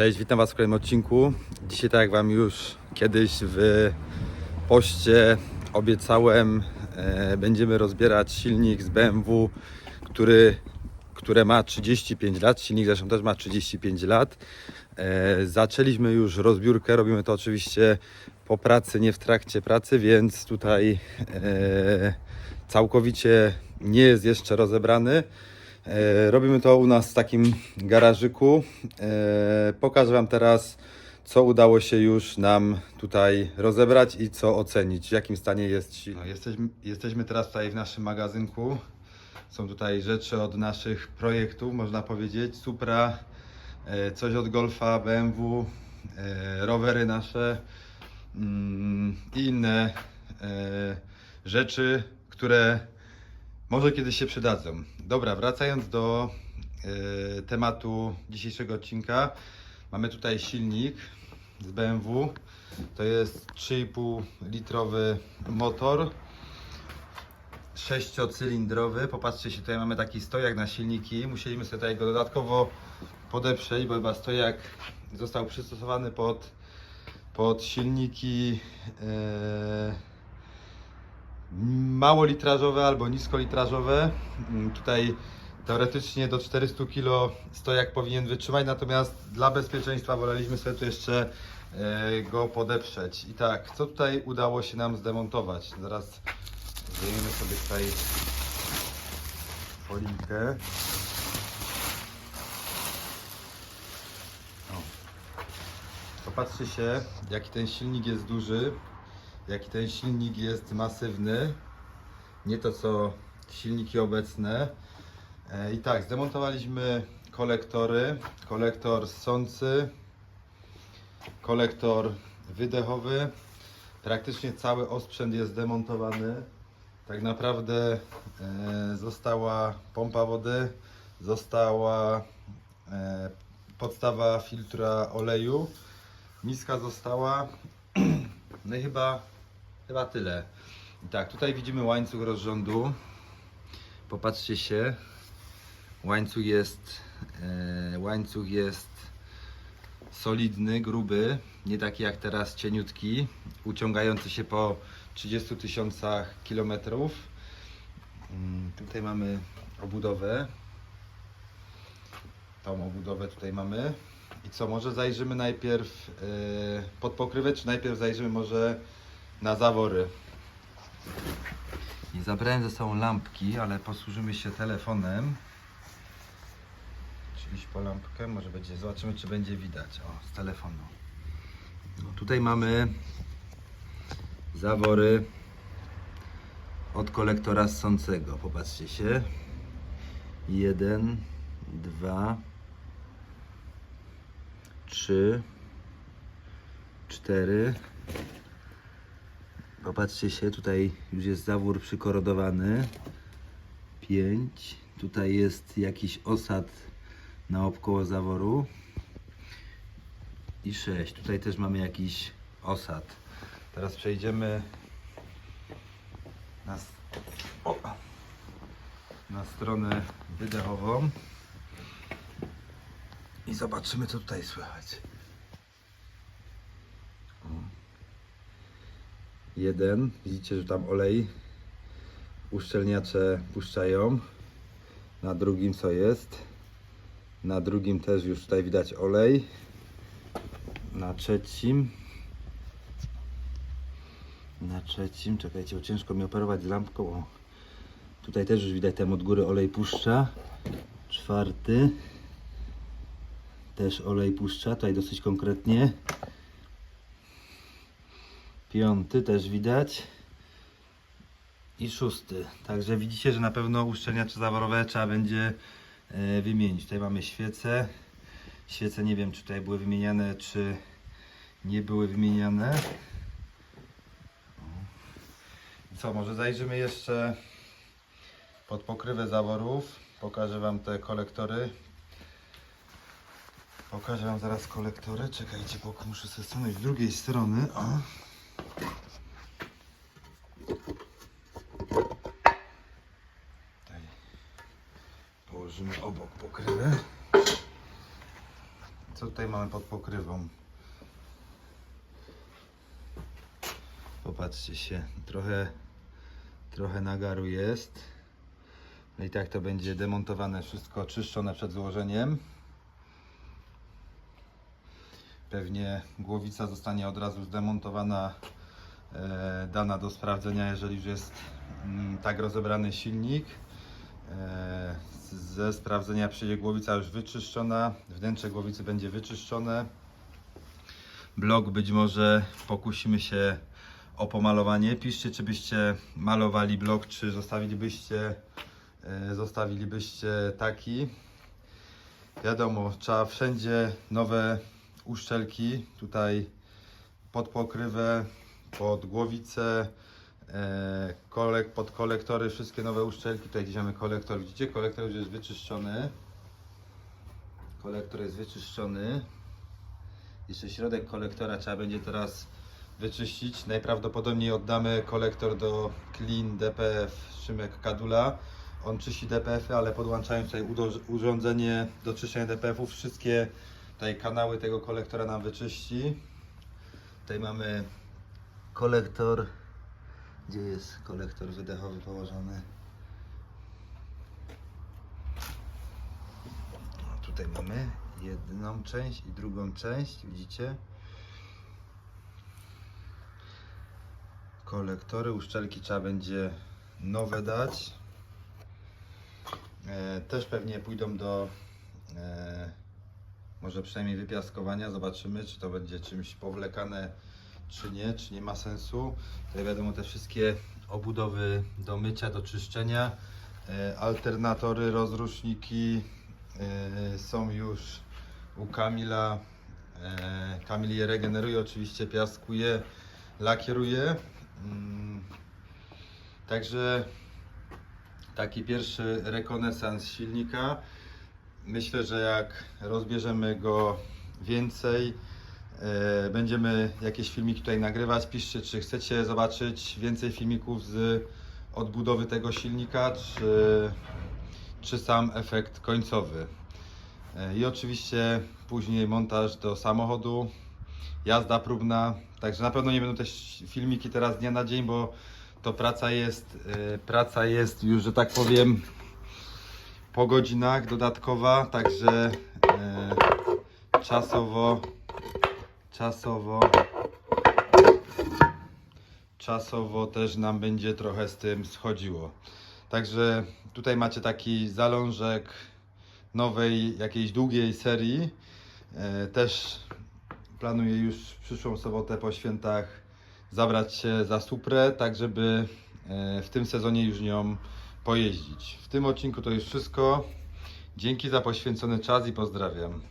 Cześć, witam Was w kolejnym odcinku. Dzisiaj, tak jak Wam już kiedyś w poście obiecałem, e, będziemy rozbierać silnik z BMW, który, które ma 35 lat. Silnik zresztą też ma 35 lat. E, zaczęliśmy już rozbiórkę, robimy to oczywiście po pracy, nie w trakcie pracy, więc tutaj e, całkowicie nie jest jeszcze rozebrany. E, Robimy to u nas w takim garażyku. E, Pokażę Wam teraz, co udało się już nam tutaj rozebrać i co ocenić, w jakim stanie jest silnik. No, jesteśmy, jesteśmy teraz tutaj w naszym magazynku. Są tutaj rzeczy od naszych projektów, można powiedzieć. Supra, e, coś od Golfa, BMW, rowery nasze mm, i inne e, rzeczy, które może kiedyś się przydadzą. Dobra, wracając do e, tematu dzisiejszego odcinka. Mamy tutaj silnik z BMW. To jest 3,5 litrowy motor. Sześciocylindrowy. Popatrzcie się, tutaj mamy taki stojak na silniki. Musieliśmy sobie tutaj go dodatkowo podeprzeć, bo chyba stojak został przystosowany pod, pod silniki e, mało litrażowe albo niskolitrażowe. Mm, Tutaj teoretycznie do 400 kg stojak powinien wytrzymać, natomiast dla bezpieczeństwa woleliśmy sobie tu jeszcze e, go podeprzeć. I tak, co tutaj udało się nam zdemontować? Zaraz zdejmiemy sobie tutaj folijkę. O. Popatrzcie się, jaki ten silnik jest duży jaki ten silnik jest masywny. Nie to co silniki obecne. E, I tak, zdemontowaliśmy kolektory. Kolektor ssący, kolektor wydechowy. Praktycznie cały osprzęt jest zdemontowany. Tak naprawdę e, została pompa wody, została e, podstawa filtra oleju, miska została. No i chyba, chyba tyle. Tak, tutaj widzimy łańcuch rozrządu. Popatrzcie się. Łańcuch jest, e, łańcuch jest solidny, gruby, nie taki jak teraz cieniutki, uciągający się po 30 tysiącach kilometrów. Mm, Tutaj mamy obudowę. Tą obudowę tutaj mamy. I co, może zajrzymy najpierw yy, pod pokrywę, czy najpierw zajrzymy może na zawory? Nie zabrałem ze sobą lampki, ale posłużymy się telefonem. Czy po lampkę? Może będzie, zobaczymy czy będzie widać. O, z telefonu. No, tutaj mamy zawory od kolektora ssącego. Popatrzcie się. Jeden, dwa, trzy, cztery. Popatrzcie się, tutaj już jest zawór przykorodowany. Pięć. Tutaj jest jakiś osad naokoło zaworu. I sześć. Tutaj też mamy jakiś osad. Teraz przejdziemy na, o, na stronę wydechową. I zobaczymy, co tutaj słychać. Jeden, widzicie, że tam olej uszczelniacze puszczają. Na drugim co jest? Na drugim też już tutaj widać olej. Na trzecim. Na trzecim, czekajcie, bo ciężko mi operować z lampką. O. Tutaj też już widać tam od góry olej puszcza. Czwarty też olej puszcza, tutaj dosyć konkretnie. Piąty też widać. I szósty. Także widzicie, że na pewno uszczelniacze zaworowe trzeba będzie e, wymienić. Tutaj mamy świece. Świece nie wiem, czy tutaj były wymieniane, czy nie były wymieniane. Co, może zajrzymy jeszcze pod pokrywę zaworów. Pokażę Wam te kolektory. Pokażę Wam zaraz kolektory. Czekajcie, bo muszę sobie stanąć z drugiej strony. O. Tutaj położymy obok pokrywę. Co tutaj mamy pod pokrywą? Popatrzcie się, trochę, trochę nagaru jest. No i tak to będzie demontowane, wszystko czyszczone przed złożeniem. Pewnie głowica zostanie od razu zdemontowana, e, dana do sprawdzenia, jeżeli już jest mm, tak rozebrany silnik. E, ze sprawdzenia przyjdzie głowica już wyczyszczona, wnętrze głowicy będzie wyczyszczone. Blok być może pokusimy się o pomalowanie. Piszcie, czy byście malowali blok, czy zostawilibyście, e, zostawilibyście taki. Wiadomo, trzeba wszędzie nowe uszczelki. Tutaj pod pokrywę, pod głowicę, e, kolek, pod kolektory, wszystkie nowe uszczelki. Tutaj gdzieś mamy kolektor. Widzicie, kolektor już jest wyczyszczony. Kolektor jest wyczyszczony. Jeszcze środek kolektora trzeba będzie teraz wyczyścić. Najprawdopodobniej oddamy kolektor do Clean DPF Szymek Kadula. On czyści DPF-y, ale podłączając tutaj urządzenie do czyszczenia DPF-ów, wszystkie tutaj kanały tego kolektora nam wyczyści. Tutaj mamy kolektor. Gdzie jest kolektor wydechowy położony? O, tutaj mamy jedną część i drugą część, widzicie? Kolektory, uszczelki trzeba będzie nowe dać. E, też pewnie pójdą do e, może przynajmniej wypiaskowania. Zobaczymy, czy to będzie czymś powlekane, czy nie, czy nie ma sensu. Tutaj wiadomo te wszystkie obudowy do mycia, do czyszczenia. E, alternatory, rozruszniki e, są już u Kamila. E, Kamil je regeneruje, oczywiście piaskuje, lakieruje. Mm, Także taki pierwszy rekonesans silnika. Myślę, że jak rozbierzemy go więcej, e, będziemy jakieś filmiki tutaj nagrywać. Piszcie, czy chcecie zobaczyć więcej filmików z odbudowy tego silnika, czy, czy sam efekt końcowy. E, I oczywiście później montaż do samochodu, jazda próbna. Także na pewno nie będą też filmiki teraz dnia na dzień, bo to praca jest, e, praca jest już, że tak powiem, po godzinach dodatkowa, także e, czasowo, czasowo, czasowo też nam będzie trochę z tym schodziło. Także tutaj macie taki zalążek nowej, jakiejś długiej serii. E, też planuję już w przyszłą sobotę po świętach zabrać się za Suprę, tak żeby e, w tym sezonie już nią pojeździć. W tym odcinku to już wszystko. Dzięki za poświęcony czas i pozdrawiam.